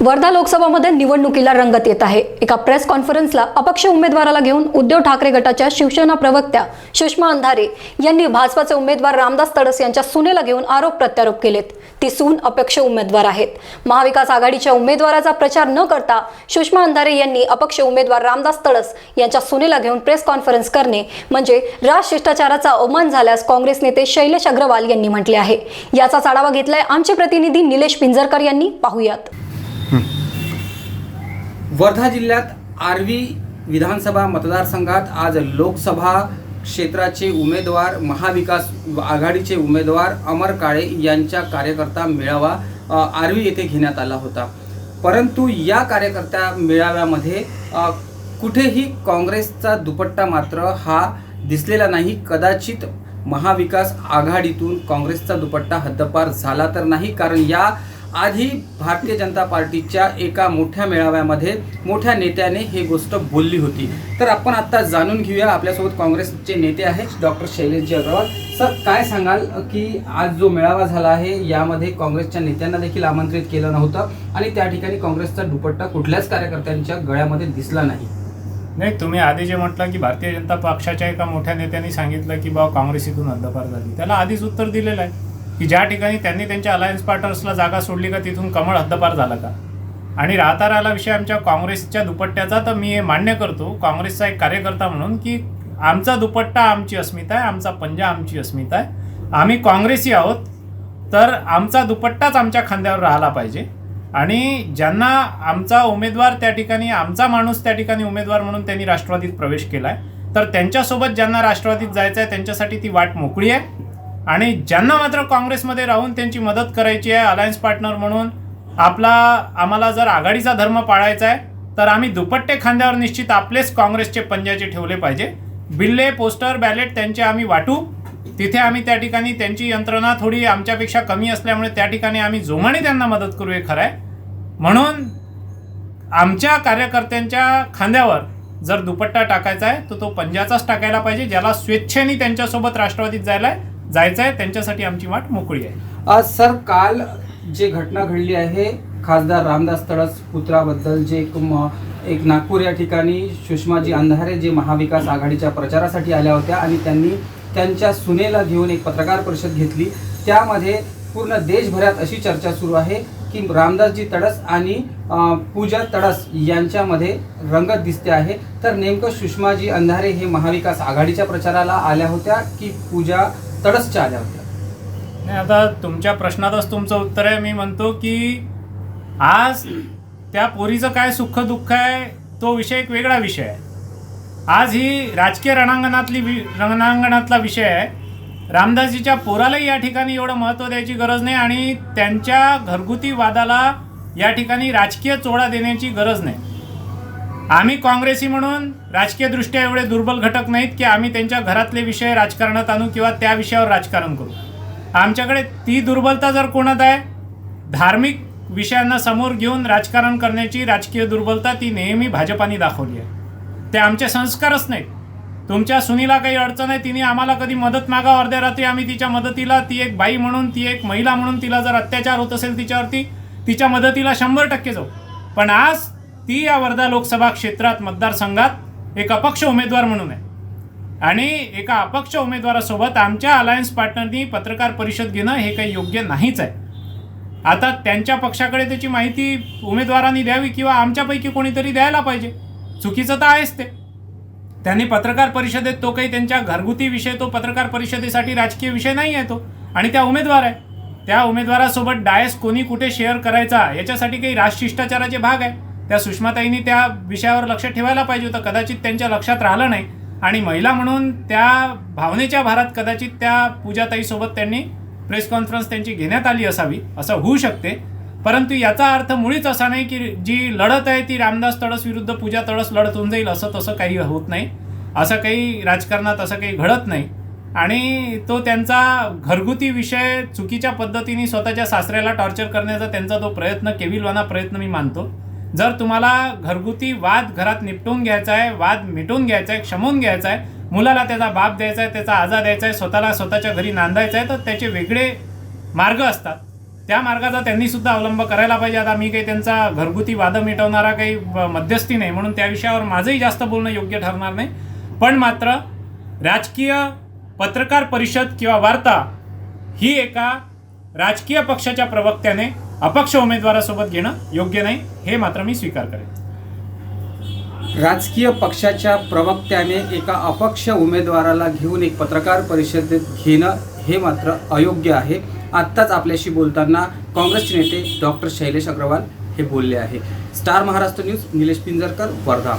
वर्धा लोकसभामध्ये निवडणुकीला रंगत येत आहे. एका प्रेस कॉन्फरन्सला अपक्ष उमेदवाराला घेऊन उद्धव ठाकरे गटाच्या शिवसेना प्रवक्त्या सुषमा अंधारे यांनी भाजपाचे उमेदवार रामदास तडस यांच्या सुनेला घेऊन आरोप प्रत्यारोप केलेत. ती सून अपक्ष उमेदवार आहेत. महाविकास आघाडीच्या उमेदवाराचा प्रचार न करता सुषमा अंधारे यांनी अपक्ष उमेदवार रामदास तडस यांच्या सुनेला घेऊन प्रेस कॉन्फरन्स करणे म्हणजे राज शिष्टाचाराचा अवमान झाल्यास काँग्रेस नेते शैलेश अग्रवाल यांनी म्हटले आहे. याचाच आढावा घेतलाय आमचे प्रतिनिधी निलेश पिंजरकर यांनी. पाहुयात. वर्धा जिल्ह्यात आर्वी विधानसभा मतदारसंघात आज लोकसभा क्षेत्राचे उमेदवार महाविकास आघाडीचे उमेदवार अमर काळे यांच्या कार्यकर्ता मेळावा आर्वी येथे घेण्यात आला होता. परंतु या कार्यकर्त्या मेळाव्यामध्ये कुठेही काँग्रेसचा दुपट्टा मात्र हा दिसलेला नाही. कदाचित महाविकास आघाडीतून काँग्रेसचा दुपट्टा हद्दपार झाला तर नाही. कारण या आधी भारतीय जनता पार्टीच्या एका मोठ्या मेळाव्यामध्ये मोठ्या नेत्याने हे गोष्ट बोलली होती. तर आपण आता जाणून घेऊया आपल्यासोबत काँग्रेसचे नेते आहेत डॉक्टर शैलेशजी अग्रवाल. सर काय सांगाल की आज जो मेळावा झाला आहे यामध्ये काँग्रेसच्या नेत्यांना देखील आमंत्रित केलं नव्हतं आणि त्या ठिकाणी काँग्रेसचा दुपट्टा कुठल्याच कार्यकर्त्यांच्या गळ्यामध्ये दिसला नाही. नाही तुम्ही आधी जे म्हटलं की भारतीय जनता पक्षाच्या एका मोठ्या नेत्यांनी सांगितलं की बा काँग्रेस इथून हद्दपार झाली. त्याला आधीच उत्तर दिलेलं आहे. की ज्या ठिकाणी त्यांनी त्यांच्या अलायन्स पार्टनर्सला जागा सोडली का तिथून कमळ हद्दपार झाला का? आणि राहता राहिला विषय आमच्या काँग्रेसच्या दुपट्ट्याचा तर मी हे मान्य करतो. काँग्रेसचा एक कार्यकर्ता म्हणून की आमचा दुपट्टा आमची अस्मिता आहे आमचा पंजा आमची अस्मिता आहे. आम्ही काँग्रेसी आहोत तर आमचा दुपट्टाच आमच्या खांद्यावर राहिला पाहिजे. आणि ज्यांना आमचा उमेदवार त्या ठिकाणी आमचा माणूस त्या ठिकाणी उमेदवार म्हणून त्यांनी राष्ट्रवादीत प्रवेश केला आहे तर त्यांच्यासोबत ज्यांना राष्ट्रवादीत जायचं आहे त्यांच्यासाठी ती वाट मोकळी आहे. आणि ज्यांना मात्र काँग्रेसमध्ये राहून त्यांची मदत करायची आहे अलायन्स पार्टनर म्हणून आपला आम्हाला जर आघाडीचा धर्म पाळायचा आहे तर आम्ही दुपट्टे खांद्यावर निश्चित आपलेच काँग्रेसचे पंजाचे ठेवले पाहिजे. बिल्ले पोस्टर बॅलेट त्यांचे आम्ही वाटू. तिथे आम्ही त्या ठिकाणी त्यांची यंत्रणा थोडी आमच्यापेक्षा कमी असल्यामुळे त्या ठिकाणी आम्ही जोमाने त्यांना मदत करू हे खरं आहे. म्हणून आमच्या कार्यकर्त्यांच्या खांद्यावर जर दुपट्टा टाकायचा आहे तर तो पंजाचाच टाकायला पाहिजे ज्याला स्वेच्छेने त्यांच्यासोबत राष्ट्रवादीत जायला आहे. जायचं आहे त्यांच्यासाठी आमची वाट मोकळी आहे. आज सर काल जे घटना घडली आहे खासदार रामदास तडस पुत्राबद्दल जे एक एक नागपूर या ठिकाणी सुषमाजी अंधारे जे महाविकास आघाडीच्या प्रचारासाठी आल्या होत्या आणि त्यांनी त्यांच्या सुनेला घेऊन एक पत्रकार परिषद घेतली. त्यामध्ये पूर्ण देशभरात अशी चर्चा सुरू आहे की रामदासजी तडस आणि पूजा तडस यांच्यामध्ये रंगत दिसते आहे. तर नेमकं सुषमाजी अंधारे हे महाविकास आघाडीच्या प्रचाराला आल्या होत्या की पूजा तडसच्या आल्या होत्या नाही आता तुमच्या प्रश्नातच तुमचं उत्तर आहे. मी म्हणतो की आज त्या पोरीचं काय सुख दुःख आहे तो विषय एक वेगळा विषय आहे. आज ही राजकीय रणांगणातली वि रणांगणातला विषय आहे. रामदासजीच्या पोरालाही या ठिकाणी एवढं महत्त्व द्यायची गरज नाही आणि त्यांच्या घरगुती वादाला या ठिकाणी राजकीय चोळा देण्याची गरज नाही. आम्ही काँग्रेसी म्हणून राजकीयदृष्ट्या एवढे दुर्बल घटक नाहीत की आम्ही त्यांच्या घरातले विषय राजकारणात आणू किंवा त्या विषयावर राजकारण करू. आमच्याकडे ती दुर्बलता जर कोणात आहे धार्मिक विषयांना समोर घेऊन राजकारण करण्याची राजकीय दुर्बलता ती नेहमी भाजपाने दाखवली आहे. ते आमचे संस्कारच नाहीत. तुमच्या सुनीला काही अडचण आहे तिने आम्हाला कधी मदत मागा अर्ध्या रात्री आम्ही तिच्या मदतीला ती एक बाई म्हणून ती एक महिला म्हणून तिला जर अत्याचार होत असेल तिच्यावरती तिच्या मदतीला शंभर टक्के जाऊ. पण आज ती या वर्धा लोकसभा क्षेत्रात मतदारसंघात एक अपक्ष उमेदवार म्हणून आहे. आणि एका अपक्ष उमेदवारासोबत आमच्या अलायन्स पार्टनरनी पत्रकार परिषद घेणं हे काही योग्य नाहीच आहे. आता त्यांच्या पक्षाकडे त्याची माहिती उमेदवारांनी द्यावी किंवा आमच्यापैकी कोणीतरी द्यायला पाहिजे. चुकीचं तर आहेच ते. त्यांनी पत्रकार परिषदेत तो काही त्यांच्या घरगुती विषय तो पत्रकार परिषदेसाठी राजकीय विषय नाही आहे तो. आणि त्या उमेदवार आहे. त्या उमेदवारासोबत डायस कोणी कुठे शेअर करायचा याच्यासाठी काही राजशिष्टाचाराचे भाग आहे. त्या सुषमाताईंनी त्या विषयावर लक्ष ठेवायला पाहिजे होतं. कदाचित त्यांच्या लक्षात राहिलं नाही. आणि महिला म्हणून त्या भावनेच्या भारात कदाचित त्या पूजाताईसोबत त्यांनी प्रेस कॉन्फरन्स त्यांची घेण्यात आली असावी असं होऊ शकते. परंतु याचा अर्थ मुळीच असा नाही की जी लढत आहे ती रामदास तडस विरुद्ध पूजा तडस लढत होऊन जाईल असं तसं काही होत नाही. असं काही राजकारणात असं काही घडत नाही. आणि तो त्यांचा घरगुती विषय चुकीच्या पद्धतीने स्वतःच्या सासऱ्याला टॉर्चर करण्याचा त्यांचा तो प्रयत्न केविलवाना प्रयत्न मी मानतो. जर तुम्हाला घरगुती वाद घरात निपटून घ्यायचा आहे वाद मिटून घ्यायचा आहे क्षमून घ्यायचा आहे मुलाला त्याचा बाप द्यायचा आहे त्याचा आजा द्यायचा आहे स्वतःला स्वतःच्या घरी नांदायचा आहे तर त्याचे वेगळे मार्ग असतात. त्या मार्गाचा त्यांनी सुद्धा अवलंब करायला पाहिजे. आता मी काही त्यांचा घरगुती वाद मिटवणारा काही मध्यस्थी नाही म्हणून त्या विषयावर माझंही जास्त बोलणं योग्य ठरणार नाही. पण मात्र राजकीय पत्रकार परिषद किंवा वार्ता ही एका राजकीय पक्षाच्या प्रवक्त्याने अपक्ष उमेदवारासोबत घेणं योग्य नाही हे मात्र मी स्वीकार करेन. राजकीय पक्षाच्या प्रवक्त्याने एका अपक्ष उमेदवाराला घेऊन एक पत्रकार परिषदेत घेणं हे मात्र अयोग्य आहे. आत्ताच आपल्याशी बोलताना काँग्रेसचे नेते डॉक्टर शैलेश अग्रवाल हे बोलले आहे. Star Maharashtra news Nilesh Pinjarkar Wardha.